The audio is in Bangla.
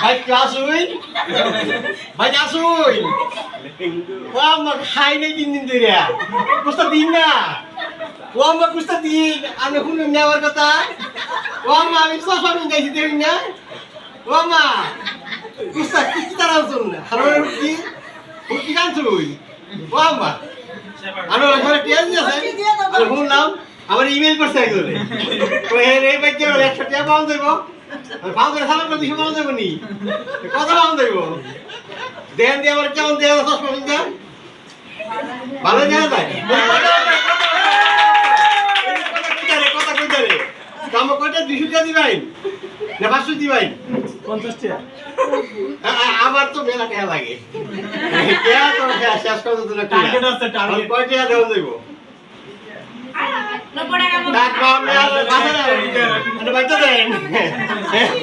ভাই, ক্লাস হইন ভাই আসুন ও আমার খাই নাই তিন দিন ধরে কুস্তা দিন না। ও আমার কুস্তা দিন। আমি শুনুন না আমার কথা? ও আমা আমি সফা মিন গাইছি দেখুন না। ও আমা কুস্তা কি কি তারা শুন না। হারোর কি কি গান শুন ও আমা আমি ঘরে টিয়াজ আছে। আমি শুনলাম আমার ইমেল করছে একজনে। একশো টাকা দেবো? পাউন করে সালাম করে দুশো পাউন দেবো নি? দেবো? দেন দিয়ে আবার কেমন দেওয়া পাউন ভালো দেওয়া যায়? কথা কইতে রে কয়টা? দুশো টাকা দিবাই? না পাঁচশো দিবাই? পঞ্চাশ টাকা। আ- আ- আমার তো মেলা টাকা লাগে। শেষ- করে দিল Target আছে, target। কয় টাকা দেওয়া দেবো Come on, man.